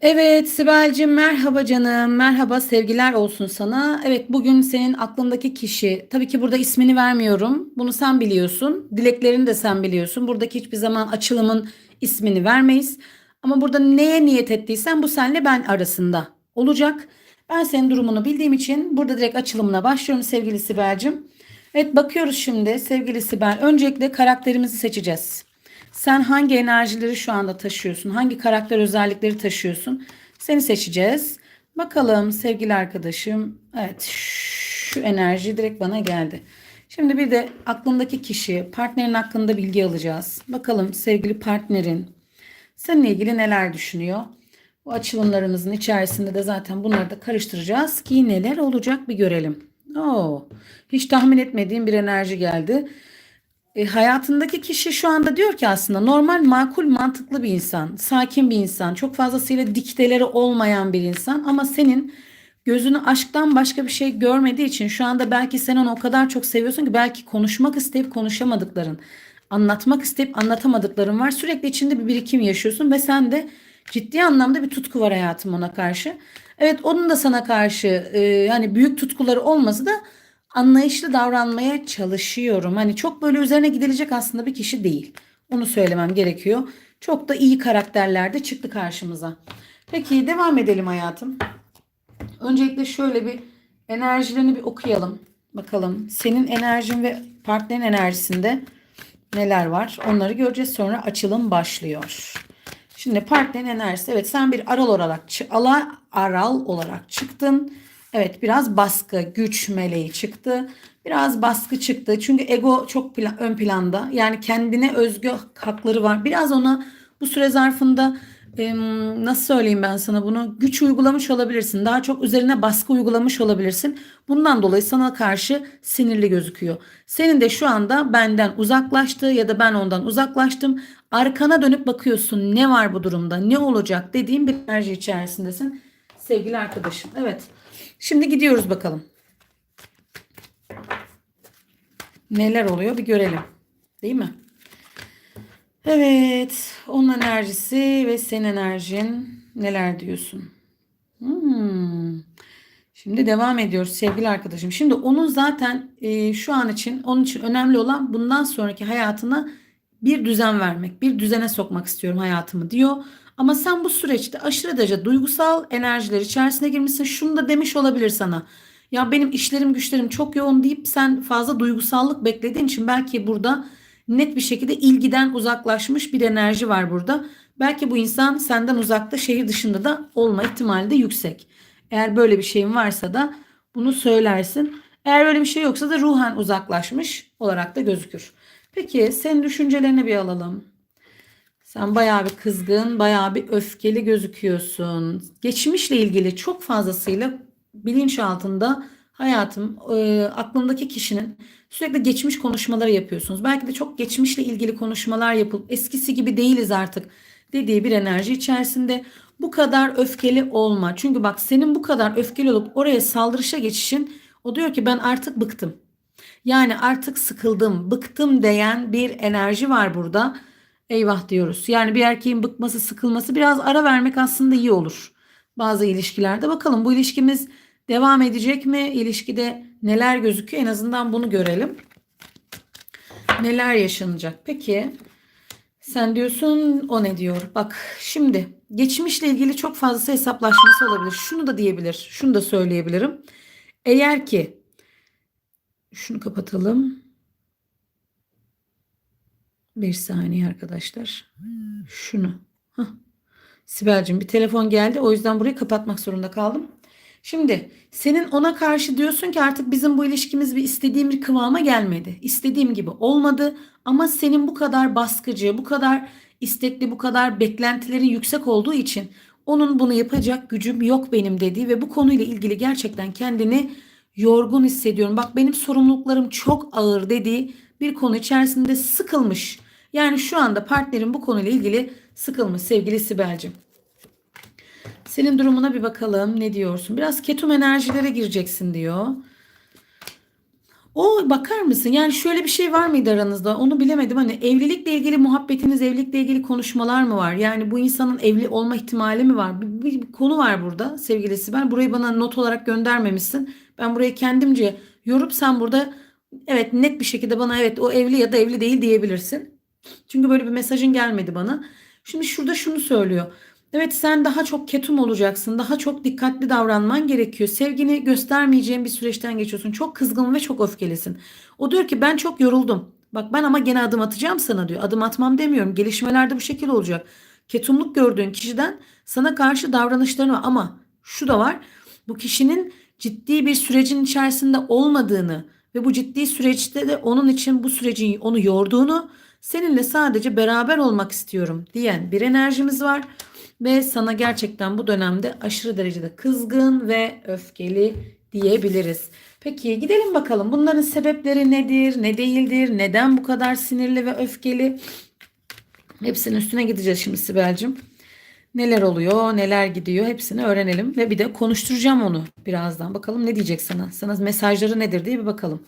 Evet Sibel'cim merhaba canım. Merhaba sevgiler olsun sana. Evet bugün senin aklındaki kişi tabii ki burada ismini vermiyorum. Bunu sen biliyorsun. Dileklerini de sen biliyorsun. Buradaki hiçbir zaman açılımın ismini vermeyiz. Ama burada neye niyet ettiysen bu senle ben arasında olacak. Ben senin durumunu bildiğim için burada direkt açılımına başlıyorum sevgili Sibel'cim. Evet bakıyoruz şimdi sevgili Sibel. Öncelikle karakterimizi seçeceğiz. Sen hangi enerjileri şu anda taşıyorsun? Hangi karakter özellikleri taşıyorsun? Seni seçeceğiz. Bakalım sevgili arkadaşım. Evet şu enerji direkt bana geldi. Şimdi bir de aklındaki kişi, partnerin hakkında bilgi alacağız. Bakalım sevgili partnerin seninle ilgili neler düşünüyor? Bu açılımlarımızın içerisinde de zaten bunları da karıştıracağız ki neler olacak bir görelim. Oo, hiç tahmin etmediğim bir enerji geldi. E, hayatındaki kişi şu anda diyor ki aslında normal, makul, mantıklı bir insan, sakin bir insan, çok fazlasıyla dikteleri olmayan bir insan ama senin gözünü aşktan başka bir şey görmediği için şu anda belki sen onu o kadar çok seviyorsun ki belki konuşmak isteyip konuşamadıkların, anlatmak isteyip anlatamadıkların var. Sürekli içinde bir birikim yaşıyorsun ve sen de ciddi anlamda bir tutku var hayatım ona karşı. Evet onun da sana karşı e, yani büyük tutkuları olmasa da anlayışlı davranmaya çalışıyorum. Hani çok böyle üzerine gidilecek aslında bir kişi değil. Onu söylemem gerekiyor. Çok da iyi karakterlerde çıktı karşımıza. Peki devam edelim hayatım. Öncelikle şöyle bir enerjilerini bir okuyalım. Bakalım senin enerjin ve partnerin enerjisinde neler var? Onları göreceğiz. Sonra açılım başlıyor. Şimdi partnerin enerjisi. Evet sen bir aral olarak ala aral olarak çıktın. Evet biraz baskı, güç meleği çıktı. Biraz baskı çıktı. Çünkü ego çok plan, ön planda. Yani kendine özgü hakları var. Biraz ona bu süre zarfında e, nasıl söyleyeyim ben sana bunu güç uygulamış olabilirsin. Daha çok üzerine baskı uygulamış olabilirsin. Bundan dolayı sana karşı sinirli gözüküyor. Senin de şu anda benden uzaklaştığı ya da ben ondan uzaklaştım. Arkana dönüp bakıyorsun ne var bu durumda ne olacak dediğim bir enerji içerisindesin sevgili arkadaşım. Evet. Şimdi gidiyoruz bakalım. Neler oluyor bir görelim. Değil mi? Evet. Onun enerjisi ve senin enerjin neler diyorsun? Hmm. Şimdi devam ediyoruz sevgili arkadaşım. Şimdi onun zaten e, şu an için onun için önemli olan bundan sonraki hayatına bir düzen vermek, bir düzene sokmak istiyorum hayatımı diyor. Ama sen bu süreçte aşırı derece duygusal enerjiler içerisine girmişsin. Şunu da demiş olabilir sana. Ya benim işlerim güçlerim çok yoğun deyip sen fazla duygusallık beklediğin için belki burada net bir şekilde ilgiden uzaklaşmış bir enerji var burada. Belki bu insan senden uzakta şehir dışında da olma ihtimali de yüksek. Eğer böyle bir şeyin varsa da bunu söylersin. Eğer böyle bir şey yoksa da ruhen uzaklaşmış olarak da gözükür. Peki senin düşüncelerini bir alalım. Sen bayağı bir kızgın, bayağı bir öfkeli gözüküyorsun. Geçmişle ilgili çok fazlasıyla bilinç altında hayatım e, aklındaki kişinin sürekli geçmiş konuşmaları yapıyorsunuz. Belki de çok geçmişle ilgili konuşmalar yapılıp eskisi gibi değiliz artık dediği bir enerji içerisinde. Bu kadar öfkeli olma. Çünkü bak senin bu kadar öfkeli olup oraya saldırışa geçişin o diyor ki ben artık bıktım. Yani artık sıkıldım, bıktım diyen bir enerji var burada eyvah diyoruz. Yani bir erkeğin bıkması, sıkılması biraz ara vermek aslında iyi olur. Bazı ilişkilerde bakalım bu ilişkimiz devam edecek mi? İlişkide neler gözüküyor? En azından bunu görelim. Neler yaşanacak? Peki sen diyorsun o ne diyor? Bak şimdi geçmişle ilgili çok fazla hesaplaşması olabilir. Şunu da diyebilir. Şunu da söyleyebilirim. Eğer ki şunu kapatalım. Bir saniye arkadaşlar. Şunu. Sibel'cim bir telefon geldi. O yüzden burayı kapatmak zorunda kaldım. Şimdi senin ona karşı diyorsun ki artık bizim bu ilişkimiz bir istediğim bir kıvama gelmedi. İstediğim gibi olmadı ama senin bu kadar baskıcı, bu kadar istekli, bu kadar beklentilerin yüksek olduğu için onun bunu yapacak gücüm yok benim dediği ve bu konuyla ilgili gerçekten kendini yorgun hissediyorum. Bak benim sorumluluklarım çok ağır dediği bir konu içerisinde sıkılmış yani şu anda partnerin bu konuyla ilgili sıkılmış sevgili Sibel'cim. Senin durumuna bir bakalım. Ne diyorsun? Biraz ketum enerjilere gireceksin diyor. O bakar mısın? Yani şöyle bir şey var mıydı aranızda? Onu bilemedim. Hani evlilikle ilgili muhabbetiniz, evlilikle ilgili konuşmalar mı var? Yani bu insanın evli olma ihtimali mi var? Bir, bir- bir konu var burada sevgili Sibel. Burayı bana not olarak göndermemişsin. Ben burayı kendimce yorup sen burada evet net bir şekilde bana evet o evli ya da evli değil diyebilirsin. Çünkü böyle bir mesajın gelmedi bana. Şimdi şurada şunu söylüyor. Evet sen daha çok ketum olacaksın. Daha çok dikkatli davranman gerekiyor. Sevgini göstermeyeceğin bir süreçten geçiyorsun. Çok kızgın ve çok öfkelisin. O diyor ki ben çok yoruldum. Bak ben ama gene adım atacağım sana diyor. Adım atmam demiyorum. Gelişmelerde bu şekilde olacak. Ketumluk gördüğün kişiden sana karşı davranışları var. Ama şu da var. Bu kişinin ciddi bir sürecin içerisinde olmadığını ve bu ciddi süreçte de onun için bu sürecin onu yorduğunu seninle sadece beraber olmak istiyorum diyen bir enerjimiz var ve sana gerçekten bu dönemde aşırı derecede kızgın ve öfkeli diyebiliriz. Peki gidelim bakalım bunların sebepleri nedir, ne değildir, neden bu kadar sinirli ve öfkeli? Hepsinin üstüne gideceğiz şimdi Sibel'cim. Neler oluyor, neler gidiyor hepsini öğrenelim ve bir de konuşturacağım onu birazdan. Bakalım ne diyecek sana? Sana mesajları nedir diye bir bakalım.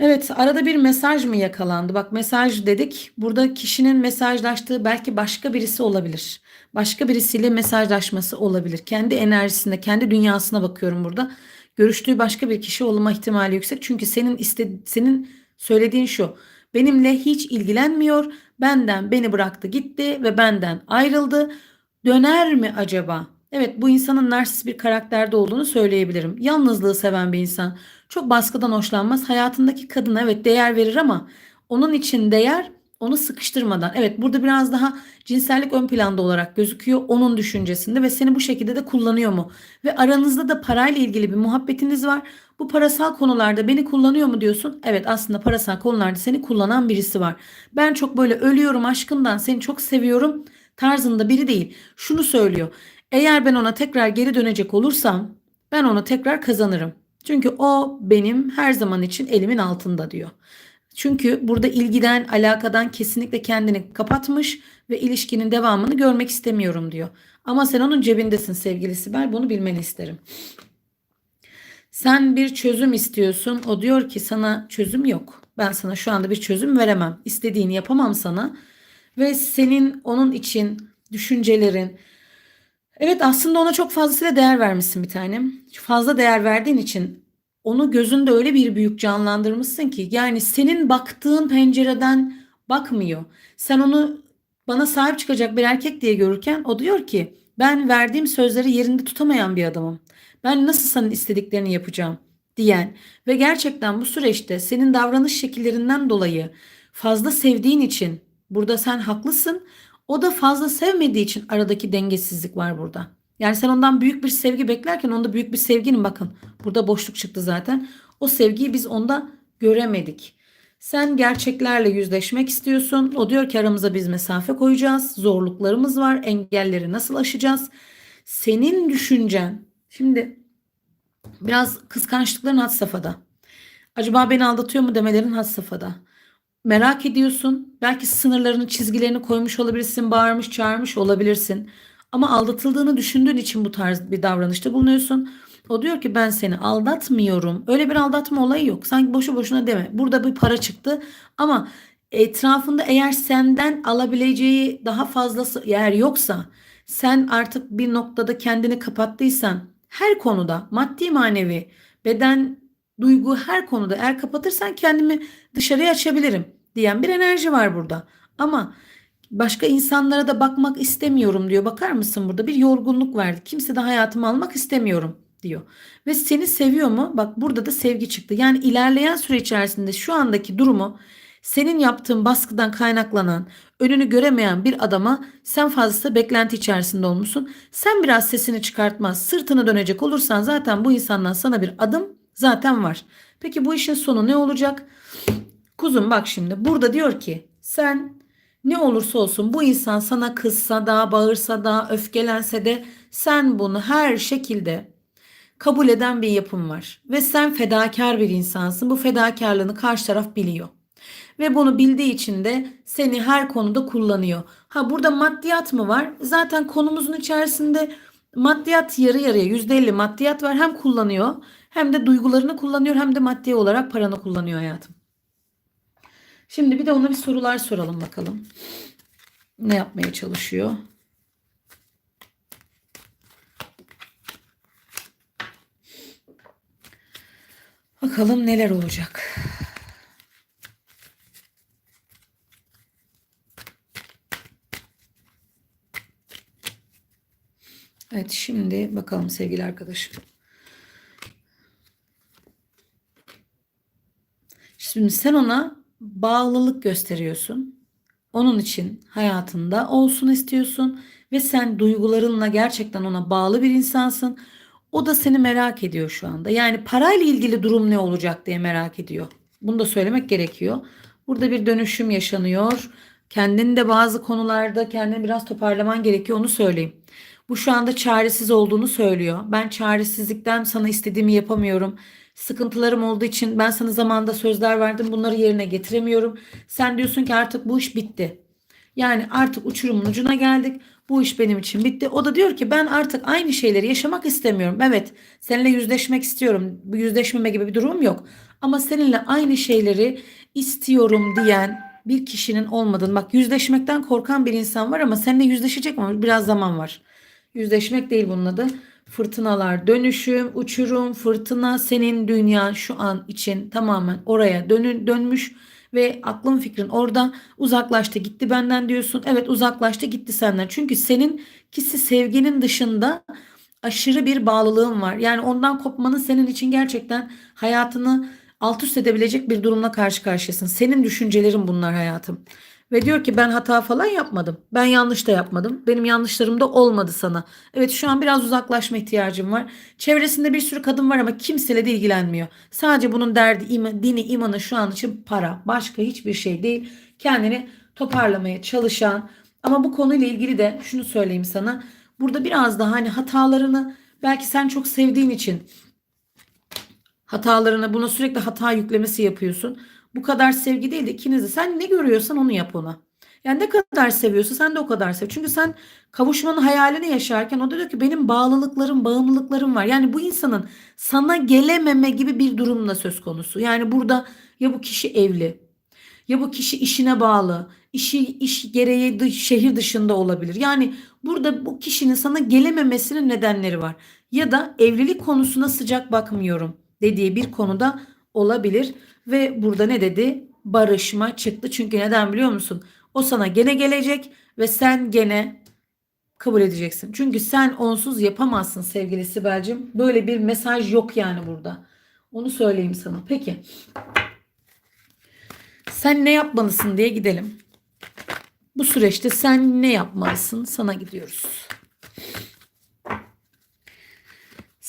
Evet, arada bir mesaj mı yakalandı? Bak mesaj dedik. Burada kişinin mesajlaştığı belki başka birisi olabilir. Başka birisiyle mesajlaşması olabilir. Kendi enerjisinde, kendi dünyasına bakıyorum burada. Görüştüğü başka bir kişi olma ihtimali yüksek. Çünkü senin iste, senin söylediğin şu. Benimle hiç ilgilenmiyor. Benden beni bıraktı gitti ve benden ayrıldı. Döner mi acaba? Evet bu insanın narsist bir karakterde olduğunu söyleyebilirim. Yalnızlığı seven bir insan. Çok baskıdan hoşlanmaz. Hayatındaki kadına evet değer verir ama onun için değer onu sıkıştırmadan. Evet burada biraz daha cinsellik ön planda olarak gözüküyor onun düşüncesinde ve seni bu şekilde de kullanıyor mu? Ve aranızda da parayla ilgili bir muhabbetiniz var. Bu parasal konularda beni kullanıyor mu diyorsun? Evet aslında parasal konularda seni kullanan birisi var. Ben çok böyle ölüyorum aşkından seni çok seviyorum tarzında biri değil. Şunu söylüyor. Eğer ben ona tekrar geri dönecek olursam ben onu tekrar kazanırım. Çünkü o benim her zaman için elimin altında diyor. Çünkü burada ilgiden, alakadan kesinlikle kendini kapatmış ve ilişkinin devamını görmek istemiyorum diyor. Ama sen onun cebindesin sevgili Sibel. Bunu bilmeni isterim. Sen bir çözüm istiyorsun. O diyor ki sana çözüm yok. Ben sana şu anda bir çözüm veremem. İstediğini yapamam sana. Ve senin onun için düşüncelerin, Evet aslında ona çok fazlasıyla değer vermişsin bir tanem. Fazla değer verdiğin için onu gözünde öyle bir büyük canlandırmışsın ki yani senin baktığın pencereden bakmıyor. Sen onu bana sahip çıkacak bir erkek diye görürken o diyor ki ben verdiğim sözleri yerinde tutamayan bir adamım. Ben nasıl senin istediklerini yapacağım diyen ve gerçekten bu süreçte senin davranış şekillerinden dolayı fazla sevdiğin için burada sen haklısın. O da fazla sevmediği için aradaki dengesizlik var burada. Yani sen ondan büyük bir sevgi beklerken onda büyük bir sevginin bakın burada boşluk çıktı zaten. O sevgiyi biz onda göremedik. Sen gerçeklerle yüzleşmek istiyorsun. O diyor ki aramıza biz mesafe koyacağız. Zorluklarımız var. Engelleri nasıl aşacağız? Senin düşüncen. Şimdi biraz kıskançlıkların had safhada. Acaba beni aldatıyor mu demelerin had safhada. Merak ediyorsun. Belki sınırlarını, çizgilerini koymuş olabilirsin, bağırmış, çağırmış olabilirsin. Ama aldatıldığını düşündüğün için bu tarz bir davranışta bulunuyorsun. O diyor ki ben seni aldatmıyorum. Öyle bir aldatma olayı yok. Sanki boşu boşuna deme. Burada bir para çıktı ama etrafında eğer senden alabileceği daha fazlası eğer yoksa sen artık bir noktada kendini kapattıysan her konuda maddi manevi beden duygu her konuda eğer kapatırsan kendimi dışarıya açabilirim diyen bir enerji var burada. Ama başka insanlara da bakmak istemiyorum diyor. Bakar mısın burada bir yorgunluk verdi. Kimse de hayatımı almak istemiyorum diyor. Ve seni seviyor mu? Bak burada da sevgi çıktı. Yani ilerleyen süre içerisinde şu andaki durumu senin yaptığın baskıdan kaynaklanan, önünü göremeyen bir adama sen fazlası beklenti içerisinde olmuşsun. Sen biraz sesini çıkartmaz, sırtını dönecek olursan zaten bu insandan sana bir adım zaten var. Peki bu işin sonu ne olacak? Kuzum bak şimdi burada diyor ki sen ne olursa olsun bu insan sana kızsa da bağırsa da öfkelense de sen bunu her şekilde kabul eden bir yapım var. Ve sen fedakar bir insansın. Bu fedakarlığını karşı taraf biliyor. Ve bunu bildiği için de seni her konuda kullanıyor. Ha burada maddiyat mı var? Zaten konumuzun içerisinde Maddiyat yarı yarıya %50 maddiyat var. Hem kullanıyor hem de duygularını kullanıyor hem de maddi olarak paranı kullanıyor hayatım. Şimdi bir de ona bir sorular soralım bakalım. Ne yapmaya çalışıyor? Bakalım neler olacak. Evet şimdi bakalım sevgili arkadaşım. Şimdi sen ona bağlılık gösteriyorsun. Onun için hayatında olsun istiyorsun ve sen duygularınla gerçekten ona bağlı bir insansın. O da seni merak ediyor şu anda. Yani parayla ilgili durum ne olacak diye merak ediyor. Bunu da söylemek gerekiyor. Burada bir dönüşüm yaşanıyor. Kendini de bazı konularda kendini biraz toparlaman gerekiyor onu söyleyeyim. Bu şu anda çaresiz olduğunu söylüyor. Ben çaresizlikten sana istediğimi yapamıyorum. Sıkıntılarım olduğu için ben sana zamanda sözler verdim. Bunları yerine getiremiyorum. Sen diyorsun ki artık bu iş bitti. Yani artık uçurumun ucuna geldik. Bu iş benim için bitti. O da diyor ki ben artık aynı şeyleri yaşamak istemiyorum. Evet, seninle yüzleşmek istiyorum. Bu yüzleşmeme gibi bir durum yok. Ama seninle aynı şeyleri istiyorum diyen bir kişinin olmadığını. Bak yüzleşmekten korkan bir insan var ama seninle yüzleşecek mi? Biraz zaman var. Yüzleşmek değil bunun adı. Fırtınalar, dönüşüm, uçurum, fırtına senin dünya şu an için tamamen oraya dönün, dönmüş ve aklın fikrin orada uzaklaştı gitti benden diyorsun. Evet uzaklaştı gitti senden. Çünkü senin kişi sevginin dışında aşırı bir bağlılığın var. Yani ondan kopmanın senin için gerçekten hayatını alt üst edebilecek bir durumla karşı karşıyasın. Senin düşüncelerin bunlar hayatım. Ve diyor ki ben hata falan yapmadım. Ben yanlış da yapmadım. Benim yanlışlarım da olmadı sana. Evet şu an biraz uzaklaşma ihtiyacım var. Çevresinde bir sürü kadın var ama kimseyle de ilgilenmiyor. Sadece bunun derdi ima, dini imanı şu an için para. Başka hiçbir şey değil. Kendini toparlamaya çalışan ama bu konuyla ilgili de şunu söyleyeyim sana. Burada biraz daha hani hatalarını belki sen çok sevdiğin için hatalarını buna sürekli hata yüklemesi yapıyorsun. Bu kadar sevgi değil de ikiniz de sen ne görüyorsan onu yap ona. Yani ne kadar seviyorsa sen de o kadar sev. Çünkü sen kavuşmanın hayalini yaşarken o da diyor ki benim bağlılıklarım, bağımlılıklarım var. Yani bu insanın sana gelememe gibi bir durumla söz konusu. Yani burada ya bu kişi evli, ya bu kişi işine bağlı, işi iş gereği dış, şehir dışında olabilir. Yani burada bu kişinin sana gelememesinin nedenleri var. Ya da evlilik konusuna sıcak bakmıyorum dediği bir konuda olabilir. Ve burada ne dedi? Barışma çıktı. Çünkü neden biliyor musun? O sana gene gelecek ve sen gene kabul edeceksin. Çünkü sen onsuz yapamazsın sevgili Sibel'cim. Böyle bir mesaj yok yani burada. Onu söyleyeyim sana. Peki. Sen ne yapmalısın diye gidelim. Bu süreçte sen ne yapmalısın? Sana gidiyoruz.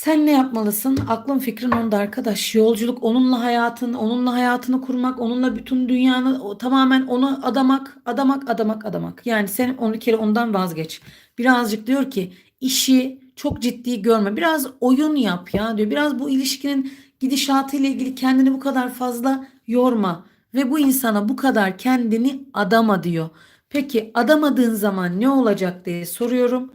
Sen ne yapmalısın? Aklın fikrin onda arkadaş. Yolculuk onunla hayatın, onunla hayatını kurmak, onunla bütün dünyanı tamamen onu adamak, adamak, adamak, adamak. Yani sen onu kere ondan vazgeç. Birazcık diyor ki işi çok ciddi görme. Biraz oyun yap ya diyor. Biraz bu ilişkinin gidişatı ile ilgili kendini bu kadar fazla yorma ve bu insana bu kadar kendini adama diyor. Peki adamadığın zaman ne olacak diye soruyorum.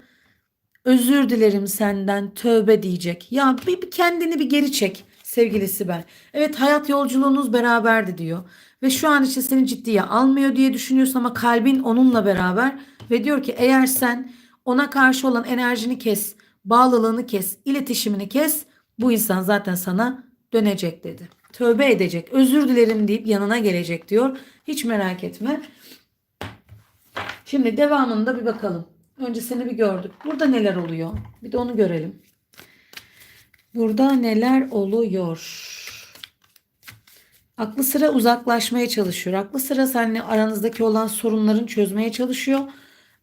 Özür dilerim senden tövbe diyecek. Ya bir, bir kendini bir geri çek sevgili Sibel. Evet hayat yolculuğunuz beraberdi diyor. Ve şu an için seni ciddiye almıyor diye düşünüyorsun ama kalbin onunla beraber. Ve diyor ki eğer sen ona karşı olan enerjini kes, bağlılığını kes, iletişimini kes. Bu insan zaten sana dönecek dedi. Tövbe edecek, özür dilerim deyip yanına gelecek diyor. Hiç merak etme. Şimdi devamında bir bakalım. Önce seni bir gördük. Burada neler oluyor? Bir de onu görelim. Burada neler oluyor? Aklı sıra uzaklaşmaya çalışıyor. Aklı sıra seninle aranızdaki olan sorunların çözmeye çalışıyor.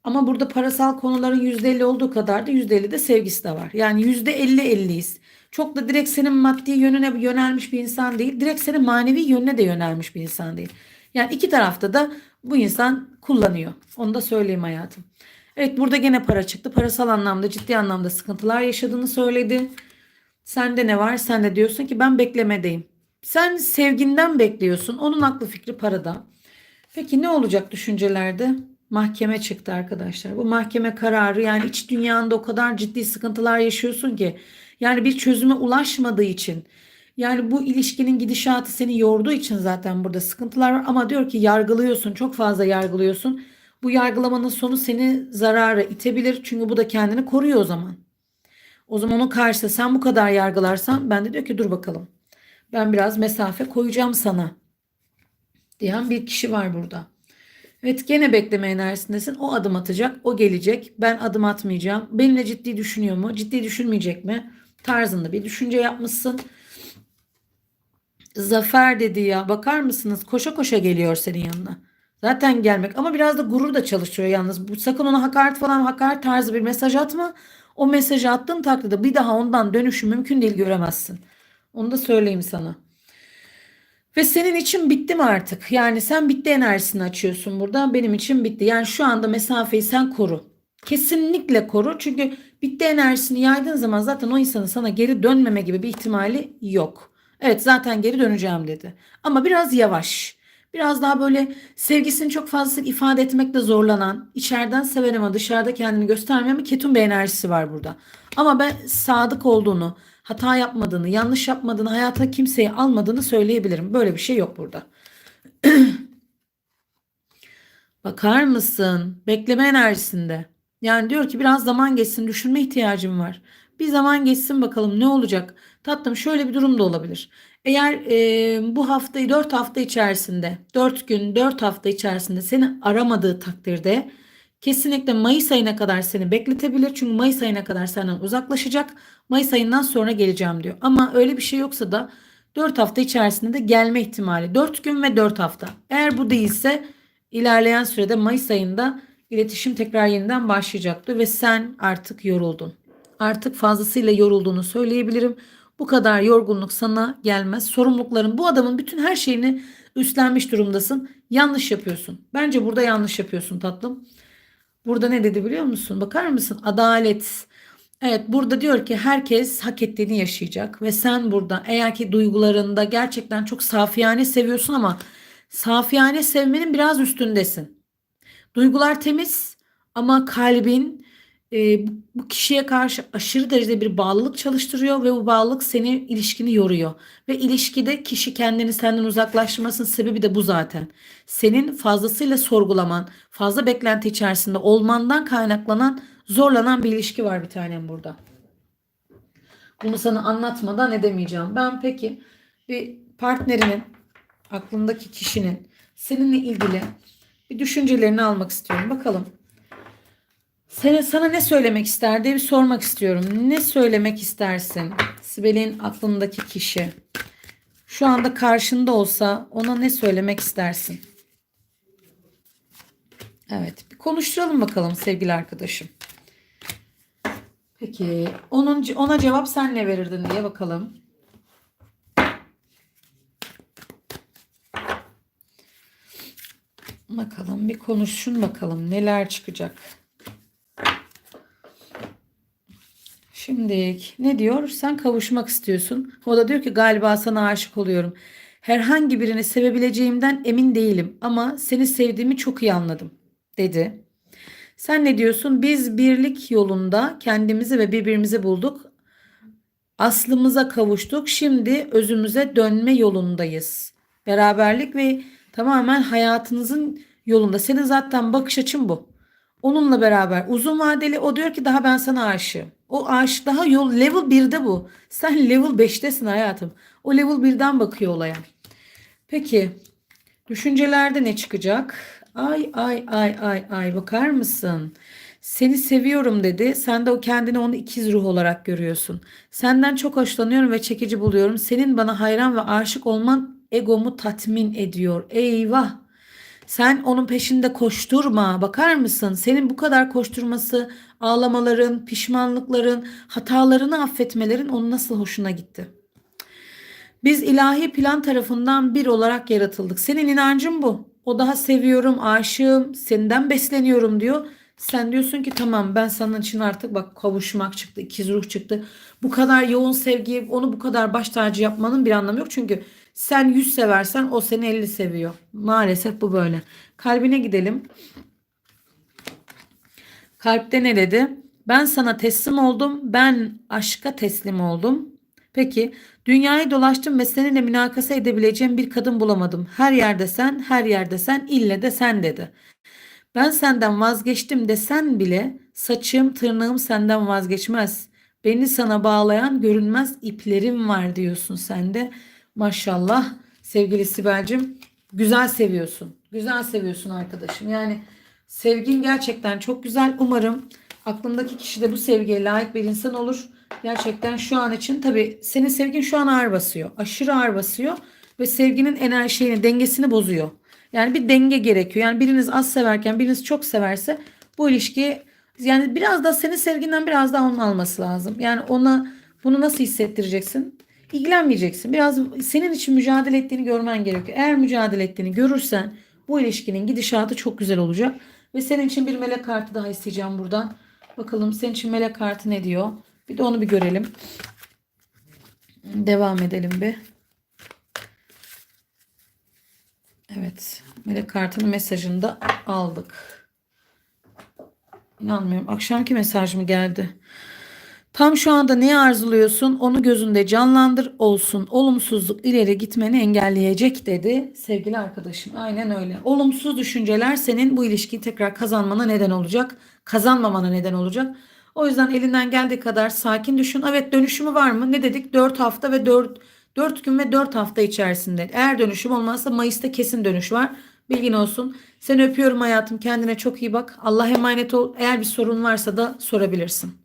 Ama burada parasal konuların %50 olduğu kadar da %50 de sevgisi de var. Yani %50-50'yiz. Çok da direkt senin maddi yönüne yönelmiş bir insan değil. Direkt senin manevi yönüne de yönelmiş bir insan değil. Yani iki tarafta da bu insan kullanıyor. Onu da söyleyeyim hayatım. Evet burada gene para çıktı. Parasal anlamda ciddi anlamda sıkıntılar yaşadığını söyledi. Sende ne var? Sen de diyorsun ki ben beklemedeyim. Sen sevginden bekliyorsun. Onun aklı fikri parada. Peki ne olacak düşüncelerde? Mahkeme çıktı arkadaşlar. Bu mahkeme kararı yani iç dünyanda o kadar ciddi sıkıntılar yaşıyorsun ki yani bir çözüme ulaşmadığı için yani bu ilişkinin gidişatı seni yorduğu için zaten burada sıkıntılar var ama diyor ki yargılıyorsun çok fazla yargılıyorsun. Bu yargılamanın sonu seni zarara itebilir çünkü bu da kendini koruyor o zaman. O zaman onun karşısında sen bu kadar yargılarsan ben de diyor ki dur bakalım. Ben biraz mesafe koyacağım sana diyen bir kişi var burada. Evet gene bekleme enerjisindesin. O adım atacak, o gelecek. Ben adım atmayacağım. Benimle ciddi düşünüyor mu? Ciddi düşünmeyecek mi? Tarzında bir düşünce yapmışsın. Zafer dedi ya. Bakar mısınız? Koşa koşa geliyor senin yanına. Zaten gelmek ama biraz da gurur da çalışıyor yalnız. Bu sakın ona hakaret falan hakaret tarzı bir mesaj atma. O mesajı attığın takdirde bir daha ondan dönüşü mümkün değil göremezsin. Onu da söyleyeyim sana. Ve senin için bitti mi artık? Yani sen bitti enerjisini açıyorsun burada. Benim için bitti. Yani şu anda mesafeyi sen koru. Kesinlikle koru. Çünkü bitti enerjisini yaydığın zaman zaten o insanın sana geri dönmeme gibi bir ihtimali yok. Evet zaten geri döneceğim dedi. Ama biraz yavaş. Biraz daha böyle sevgisini çok fazla ifade etmekte zorlanan, içeriden seven ama dışarıda kendini göstermeyen bir ketum bir enerjisi var burada. Ama ben sadık olduğunu, hata yapmadığını, yanlış yapmadığını, hayata kimseyi almadığını söyleyebilirim. Böyle bir şey yok burada. Bakar mısın? Bekleme enerjisinde. Yani diyor ki biraz zaman geçsin, düşünme ihtiyacım var. Bir zaman geçsin bakalım ne olacak? Tatlım şöyle bir durum da olabilir. Eğer e, bu haftayı 4 hafta içerisinde, 4 gün, 4 hafta içerisinde seni aramadığı takdirde kesinlikle Mayıs ayına kadar seni bekletebilir. Çünkü Mayıs ayına kadar senden uzaklaşacak. Mayıs ayından sonra geleceğim diyor. Ama öyle bir şey yoksa da 4 hafta içerisinde de gelme ihtimali. 4 gün ve 4 hafta. Eğer bu değilse ilerleyen sürede Mayıs ayında iletişim tekrar yeniden başlayacaktı ve sen artık yoruldun. Artık fazlasıyla yorulduğunu söyleyebilirim. Bu kadar yorgunluk sana gelmez. Sorumlulukların bu adamın bütün her şeyini üstlenmiş durumdasın. Yanlış yapıyorsun. Bence burada yanlış yapıyorsun tatlım. Burada ne dedi biliyor musun? Bakar mısın? Adalet. Evet burada diyor ki herkes hak ettiğini yaşayacak ve sen burada eğer ki duygularında gerçekten çok safiyane seviyorsun ama safiyane sevmenin biraz üstündesin. Duygular temiz ama kalbin e, bu kişiye karşı aşırı derecede bir bağlılık çalıştırıyor ve bu bağlılık seni ilişkini yoruyor. Ve ilişkide kişi kendini senden uzaklaştırmasının sebebi de bu zaten. Senin fazlasıyla sorgulaman, fazla beklenti içerisinde olmandan kaynaklanan, zorlanan bir ilişki var bir tanem burada. Bunu sana anlatmadan edemeyeceğim. Ben peki bir partnerinin, aklındaki kişinin seninle ilgili bir düşüncelerini almak istiyorum. Bakalım sana, sana ne söylemek ister diye bir sormak istiyorum. Ne söylemek istersin? Sibel'in aklındaki kişi. Şu anda karşında olsa ona ne söylemek istersin? Evet, bir konuşturalım bakalım sevgili arkadaşım. Peki, onun ona cevap sen ne verirdin diye bakalım. Bakalım bir konuşun bakalım neler çıkacak. Şimdi ne diyor? Sen kavuşmak istiyorsun. O da diyor ki galiba sana aşık oluyorum. Herhangi birini sevebileceğimden emin değilim ama seni sevdiğimi çok iyi anladım dedi. Sen ne diyorsun? Biz birlik yolunda kendimizi ve birbirimizi bulduk. Aslımıza kavuştuk. Şimdi özümüze dönme yolundayız. Beraberlik ve tamamen hayatınızın yolunda. Senin zaten bakış açın bu. Onunla beraber uzun vadeli o diyor ki daha ben sana aşığım. O aşık daha yol level 1'de bu. Sen level 5'tesin hayatım. O level 1'den bakıyor olaya. Peki düşüncelerde ne çıkacak? Ay ay ay ay ay bakar mısın? Seni seviyorum dedi. Sen de o kendini onu ikiz ruh olarak görüyorsun. Senden çok hoşlanıyorum ve çekici buluyorum. Senin bana hayran ve aşık olman egomu tatmin ediyor. Eyvah. Sen onun peşinde koşturma. Bakar mısın? Senin bu kadar koşturması, ağlamaların, pişmanlıkların, hatalarını affetmelerin onun nasıl hoşuna gitti? Biz ilahi plan tarafından bir olarak yaratıldık. Senin inancın bu. O daha seviyorum, aşığım, senden besleniyorum diyor. Sen diyorsun ki tamam ben senin için artık bak kavuşmak çıktı, ikiz ruh çıktı. Bu kadar yoğun sevgi, onu bu kadar baş tacı yapmanın bir anlamı yok. Çünkü sen 100 seversen o seni 50 seviyor. Maalesef bu böyle. Kalbine gidelim. Kalpte ne dedi? Ben sana teslim oldum. Ben aşka teslim oldum. Peki dünyayı dolaştım ve seninle münakasa edebileceğim bir kadın bulamadım. Her yerde sen, her yerde sen, ille de sen dedi. Ben senden vazgeçtim desen bile saçım tırnağım senden vazgeçmez. Beni sana bağlayan görünmez iplerim var diyorsun sen de. Maşallah sevgili Sibel'cim güzel seviyorsun. Güzel seviyorsun arkadaşım. Yani sevgin gerçekten çok güzel. Umarım aklındaki kişi de bu sevgiye layık bir insan olur. Gerçekten şu an için tabii senin sevgin şu an ağır basıyor. Aşırı ağır basıyor ve sevginin enerji dengesini bozuyor. Yani bir denge gerekiyor. Yani biriniz az severken biriniz çok severse bu ilişki yani biraz da senin sevginden biraz daha onun alması lazım. Yani ona bunu nasıl hissettireceksin? İlgilenmeyeceksin. Biraz senin için mücadele ettiğini görmen gerekiyor. Eğer mücadele ettiğini görürsen bu ilişkinin gidişatı çok güzel olacak. Ve senin için bir melek kartı daha isteyeceğim buradan. Bakalım senin için melek kartı ne diyor? Bir de onu bir görelim. Devam edelim bir. Evet. Melek kartının mesajını da aldık. İnanmıyorum. Akşamki mesaj mı geldi? Tam şu anda ne arzuluyorsun onu gözünde canlandır olsun. Olumsuzluk ileri gitmeni engelleyecek dedi sevgili arkadaşım. Aynen öyle. Olumsuz düşünceler senin bu ilişkiyi tekrar kazanmana neden olacak. Kazanmamana neden olacak. O yüzden elinden geldiği kadar sakin düşün. Evet dönüşümü var mı? Ne dedik? 4 hafta ve 4 4 gün ve 4 hafta içerisinde. Eğer dönüşüm olmazsa Mayıs'ta kesin dönüş var. Bilgin olsun. Seni öpüyorum hayatım. Kendine çok iyi bak. Allah emanet ol. Eğer bir sorun varsa da sorabilirsin.